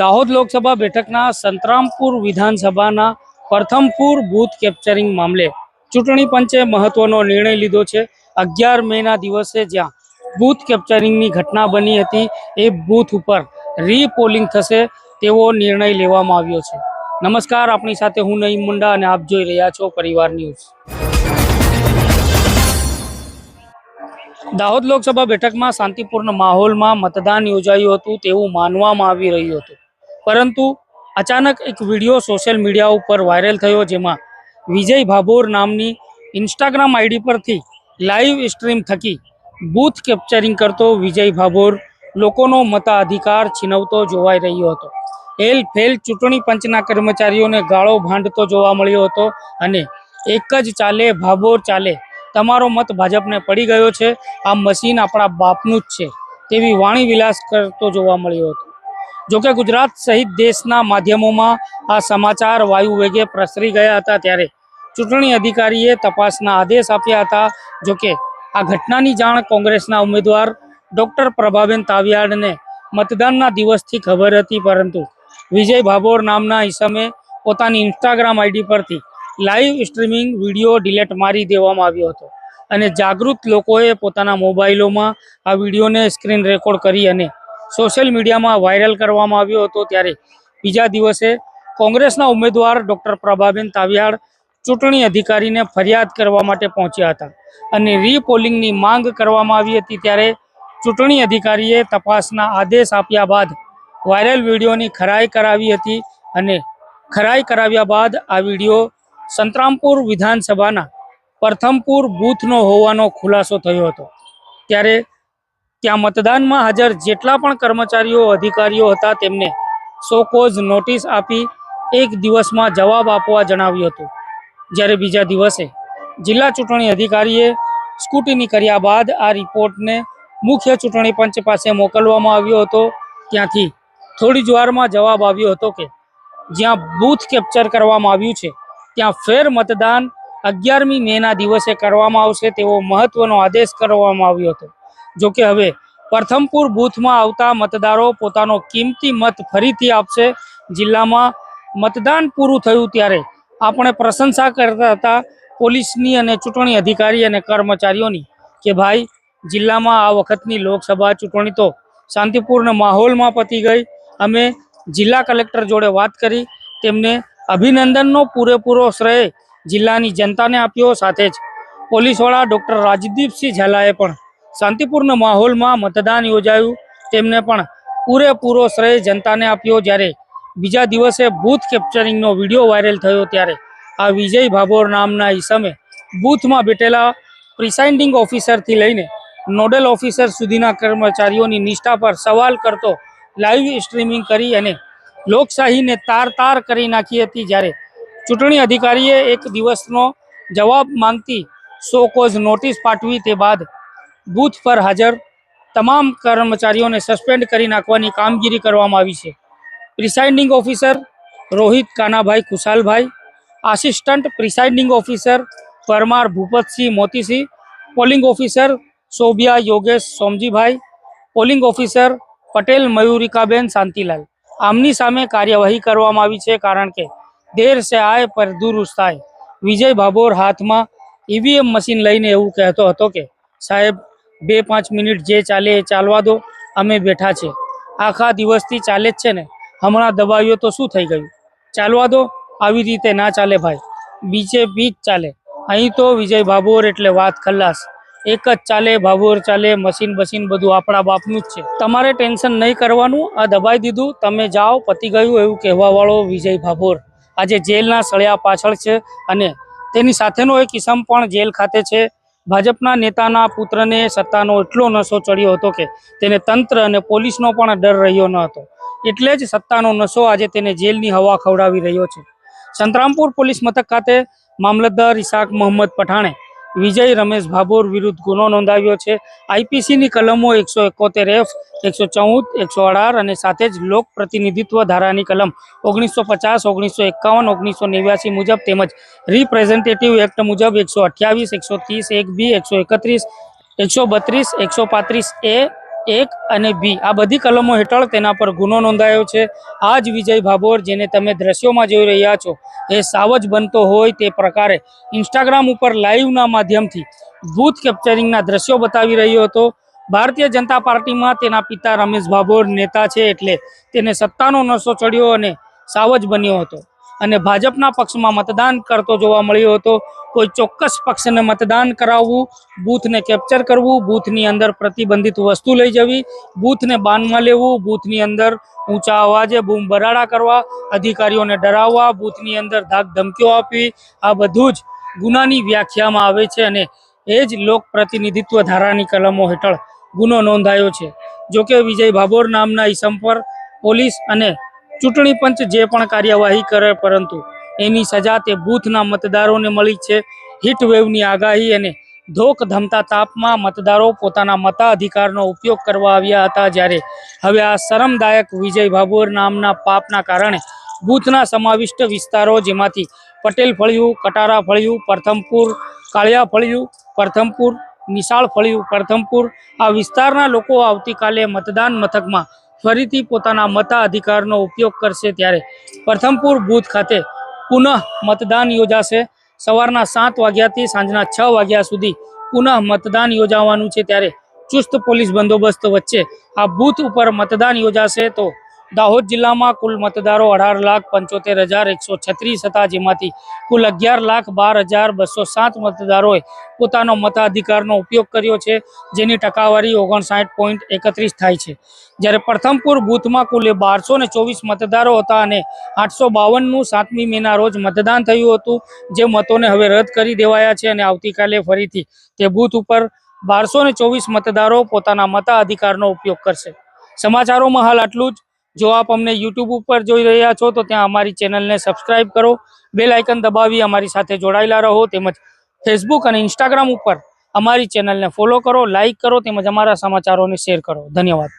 દાહોદ લોકસભા બેઠકના સંતરામપુર વિધાનસભાના Prathampur booth capturing મામલે ચૂંટણી પંચે મહત્વનો નિર્ણય લીધો છે. અગિયાર મેના દિવસે જ્યાં બૂથ કેપ્ચરિંગની ઘટના બની હતી, એ બૂથ ઉપર રીપોલિંગ થશે તેવો નિર્ણય લેવામાં આવ્યો છે. નમસ્કાર આપણી સાથે હું નઈમ મુંડા અને આપ જોઈ રહ્યા છો પરિવાર ન્યૂઝ. દાહોદ લોકસભા બેઠકમાં શાંતિપૂર્ણ માહોલમાં મતદાન યોજાયું હતું તેવું માનવામાં આવી રહ્યું હતું. પરંતુ અચાનક એક વીડિયો સોશિયલ મીડિયા ઉપર વાયરલ થયો જેમાં વિજય ભાભોર નામની ઇન્સ્ટાગ્રામ આઈડી પરથી લાઈવ સ્ટ્રીમ થકી બૂથ કેપ્ચરિંગ કરતો વિજય ભાભોર લોકોનો મતાધિકાર છીનવતો જોવાઈ રહ્યો હતો. એલ ફેલ ચૂંટણી પંચના કર્મચારીઓને ગાળો ભાંડતો જોવા મળ્યો હતો અને એક જ ચાલે ભાભોર ચાલે તમારો મત ભાજપને પડી ગયો છે. આ મશીન આપણા બાપનું જ છે. તેવી વાણી વિલાસ કરતો જોવા મળ્યો હતો. જોકે ગુજરાત સહિત દેશના માધ્યમોમાં આ સમાચાર વાયુ વેગે પ્રસરી ગયા હતા ત્યારે ચૂંટણી અધિકારીએ તપાસના આદેશ આપ્યા હતા. જોકે આ ઘટનાની જાણ કોંગ્રેસના ઉમેદવાર ડોક્ટર પ્રભાબેન તાવિયાડને મતદાનના દિવસથી ખબર હતી, પરંતુ વિજય ભાભોર નામના ઈસમે પોતાની ઇન્સ્ટાગ્રામ આઈડી પરથી લાઈવ સ્ટ્રીમિંગ વીડિયો ડિલેટ મારી દેવામાં આવ્યો હતો અને જાગૃત લોકોએ પોતાના મોબાઈલોમાં આ વિડીયોને સ્ક્રીન રેકોર્ડ કરી અને સોશિયલ મીડિયામાં વાયરલ કરવામાં આવ્યો હતો ત્યારે બીજા દિવસે કોંગ્રેસના ઉમેદવાર ડૉક્ટર પ્રભાબેન તાવિયાડ ચૂંટણી અધિકારીને ફરિયાદ કરવા માટે પહોંચ્યા હતા અને રીપોલિંગની માંગ કરવામાં આવી હતી ત્યારે ચૂંટણી અધિકારીએ તપાસના આદેશ આપ્યા બાદ વાયરલ વિડીયોની ખરાઈ કરાવી હતી અને ખરાઈ કરાવ્યા બાદ આ વીડિયો સંતરામપુર વિધાનસભાના પ્રથમપુર બૂથનો હોવાનો ખુલાસો થયો હતો. ત્યારે ત્યાં મતદાનમાં હાજર જેટલા પણ કર્મચારીઓ, અધિકારીઓ હતા તેમને સોકોઝ નોટિસ આપી એક દિવસમાં જવાબ આપવા જણાવ્યું હતું. જ્યારે બીજા દિવસે જિલ્લા ચૂંટણી અધિકારીએ સ્કૂટીની કર્યા બાદ આ રિપોર્ટને મુખ્ય ચૂંટણી પંચ પાસે મોકલવામાં આવ્યો હતો. ત્યાંથી થોડી જ વારમાં જવાબ આવ્યો હતો કે જ્યાં બૂથ કેપ્ચર કરવામાં આવ્યું છે ત્યાં ફેર મતદાન અગિયારમી મેના દિવસે કરવામાં આવશે તેવો મહત્વનો આદેશ કરવામાં આવ્યો હતો. જોકે હવે પ્રથમપુર બૂથમાં આવતા મતદારો પોતાનો કિંમતી મત ફરીથી આપશે. જિલ્લામાં મતદાન પૂરું થયું ત્યારે આપણે પ્રશંસા કરતા હતા પોલીસની અને ચૂંટણી અધિકારી અને કર્મચારીઓની કે ભાઈ, જિલ્લામાં આ વખતની લોકસભા ચૂંટણી તો શાંતિપૂર્ણ માહોલમાં પતી ગઈ. અમે જિલ્લા કલેક્ટર જોડે વાત કરી, તેમને અભિનંદનનો પૂરેપૂરો શ્રેય જિલ્લાની જનતાને આપ્યો સાથે જ. પોલીસવાળા ડૉક્ટર રાજદીપસિંહ ઝાલાએ પણ શાંતિપૂર્ણ માહોલમાં મતદાન યોજાયું. તેમને પણ પૂરેપૂરો શ્રેય જનતાને આપ્યો જ્યારે બીજા દિવસે બૂથ કેપ્ચરિંગનો વીડિયો વાયરલ થયો ત્યારે આ વિજય ભાભોર નામના ઈસમે બૂથમાં બેઠેલા પ્રિસાઇન્ડિંગ ઓફિસરથી લઈને નોડલ ઓફિસર સુધીના કર્મચારીઓની નિષ્ઠા પર સવાલ કરતો લાઈવ સ્ટ્રીમિંગ કરી અને લોકશાહીને તાર તાર કરી નાખી હતી જ્યારે ચૂંટણી અધિકારીએ એક દિવસનો જવાબ માંગતી સો કોઝ નોટિસ પાઠવી તે બાદ બૂથ પર હાજર તમામ કર્મચારીઓને સસ્પેન્ડ કરી નાખવાની કામગીરી કરવામાં આવી છે. Presiding officer Rohit Kanabhai Khushalbhai assistant presiding officer Parmar Bhupatsinh Motisinh, polling officer Shobhiya Yogesh Somjibhai, polling officer Patel Mayurikaben Shantilal. આમની સામે કાર્યવાહી કરવામાં આવી છે કારણ કે દેર સે આય પર દુરુસ્ત આય વિજય ભાભોર હાથમાં ઈવીએમ મશીન લઈને એવું કહેતો હતો કે, સાહેબ, બે પાંચ મિનિટ જે ચાલે એ ચાલવા દો, અમે બેઠા છે. આખા દિવસથી ચાલે જ છે ને. હમણાં દબાવ્યો તો શું થઈ ગયું? ચાલવા દો, આવી રીતે ના ચાલે ભાઈ. બીજે બીચ ચાલે. અહીં તો વિજય ભાભોર એટલે વાત ખલ્લાસ એક જ ચાલે, ભાભોર ચાલે, મશીન બસીન બધું આપણા બાપનું જ છે. તમારે ટેન્શન નહીં કરવાનું, આ દબાઈ દીધું, તમે જાઓ, પતી ગયું એવું કહેવાવાળો વિજય ભાભોર. આજે જેલના સળિયા પાછળ છે અને તેની સાથેનો એક કિસમ પણ જેલ ખાતે છે. ભાજપના નેતાના પુત્રને સત્તાનો એટલો નશો ચડ્યો હતો કે તેને તંત્ર અને પોલીસનો પણ ડર રહ્યો ન હતો. એટલે જ સત્તાનો નશો આજે તેને જેલની હવા ખવડાવી રહ્યો છે. સંતરામપુર પોલીસ મથક ખાતે મામલતદાર ઇશાક મોહમ્મદ પઠાણે વિજય રમેશ ભાભોર વિરુદ્ધ ગુનો નોંધાવ્યો છે. આઈપીસીની કલમો એકસો એકોતેર એફ, એકસો ચૌદ, એકસો અઢાર અને સાથે જ લોક પ્રતિનિધિત્વ ધારાની કલમ ઓગણીસો પચાસ, ઓગણીસો એકાવન, ઓગણીસો નેવ્યાસી મુજબ તેમજ રિપ્રેઝેન્ટેટિવ એક્ટ મુજબ એકસો અઠ્યાવીસ, એકસો ત્રીસ, એક બી, એકસો એકત્રીસ, એકસો બત્રીસ, એકસો પાંત્રીસ એ એક અને બી. આ બધી કલમો હેઠળ તેના પર ગુનો નોંધાયો છે. આ જ વિજય ભાભોર જેને તમે દ્રશ્યોમાં જોઈ રહ્યા છો, એ સાવજ બનતો હોય તે પ્રકારે ઇન્સ્ટાગ્રામ ઉપર લાઈવના માધ્યમથી બૂથ કેપ્ચરિંગના દ્રશ્યો બતાવી રહ્યો હતો. ભારતીય જનતા પાર્ટીમાં તેના પિતા રમેશ ભાભોર નેતા છે એટલે તેને સત્તાનો નશો ચડ્યો અને સાવજ બન્યો હતો. અને ભાજપના પક્ષમાં મતદાન કરતો જોવા મળ્યો હતો. કોઈ ચોક્કસ પક્ષને મતદાન કરાવવું, બૂથને કેપ્ચર કરવું, બૂથની અંદર પ્રતિબંધિત વસ્તુ લઈ જવી, બૂથને બાનમાં લેવું, બૂથની અંદર ઊંચા અવાજે બૂમ બરાડા કરવા, અધિકારીઓને ડરાવવા, બૂથની અંદર ધાક ધમકીઓ આપવી, આ બધું જ ગુનાની વ્યાખ્યામાં આવે છે અને એ જ લોક પ્રતિનિધિત્વ ધારાની કલમો હેઠળ ગુનો નોંધાયો છે. જોકે વિજય ભાભોર નામના ઈસમ પર પોલીસ અને ચૂંટણી પંચ જે પણ કાર્યવાહી કરે, પરંતુ એની સજા તે બૂથના મતદારોને મળી છે. હીટવેવની આગાહી અને ધોક ધમતા તાપમાં મતદારો પોતાના મતાધિકારનો ઉપયોગ કરવા આવ્યા હતા જ્યારે હવે આ શરમદાયક વિજય ભાભોર નામના પાપના કારણે બૂથના સમાવિષ્ટ વિસ્તારો જેમાંથી પટેલ ફળિયું, કટારા ફળિયું, પ્રથમપુર, કાળિયા ફળિયું, પ્રથમપુર, નિશાળ ફળિયું, પ્રથમપુર આ વિસ્તારના લોકો આવતીકાલે મતદાન મથકમાં ફરીથી પોતાના મતાધિકારનો ઉપયોગ કરશે ત્યારે પ્રથમપુર બૂથ ખાતે પુનઃ મતદાન યોજાશે. સવારના સાત વાગ્યાથી સાંજના છ વાગ્યા સુધી પુનઃ મતદાન યોજાવાનું છે. ત્યારે ચુસ્ત પોલીસ બંદોબસ્ત વચ્ચે આ બૂથ ઉપર મતદાન યોજાશે તો દાહોદ જિલ્લામાં કુલ મતદારો અઢાર લાખ પંચોતેર હજાર એકસો છત્રીસ હતા, જેમાંથી કુલ અગિયાર લાખ બાર હજાર બસો સાત મતદારોએ પોતાનો મતાધિકારનો ઉપયોગ કર્યો છે, જેની ટકાવારી ઓગણસાઠ પોઈન્ટ એકત્રીસ થાય છે. જ્યારે પ્રથમપુર બૂથમાં કુલ બારસો ને ચોવીસ મતદારો હતા અને આઠસો બાવનનું સાતમી મેના રોજ મતદાન થયું હતું, જે મતોને હવે રદ કરી દેવાયા છે અને આવતીકાલે ફરીથી તે બૂથ ઉપર બારસો ને ચોવીસ મતદારો પોતાના મતાધિકારનો ઉપયોગ કરશે. સમાચારોમાં હાલ આટલું જ. જો આપ અમને યુટ્યુબ ઉપર જોઈ રહ્યા છો, તો ત્યાં અમારી ચેનલને સબસ્ક્રાઇબ કરો. બેલ આઇકન દબાવી અમારી સાથે જોડાયેલા રહો. તેમજ ફેસબુક અને ઇન્સ્ટાગ્રામ ઉપર અમારી ચેનલને ફોલો કરો લાઇક કરો, તેમજ અમારા સમાચારોને શેર કરો. ધન્યવાદ.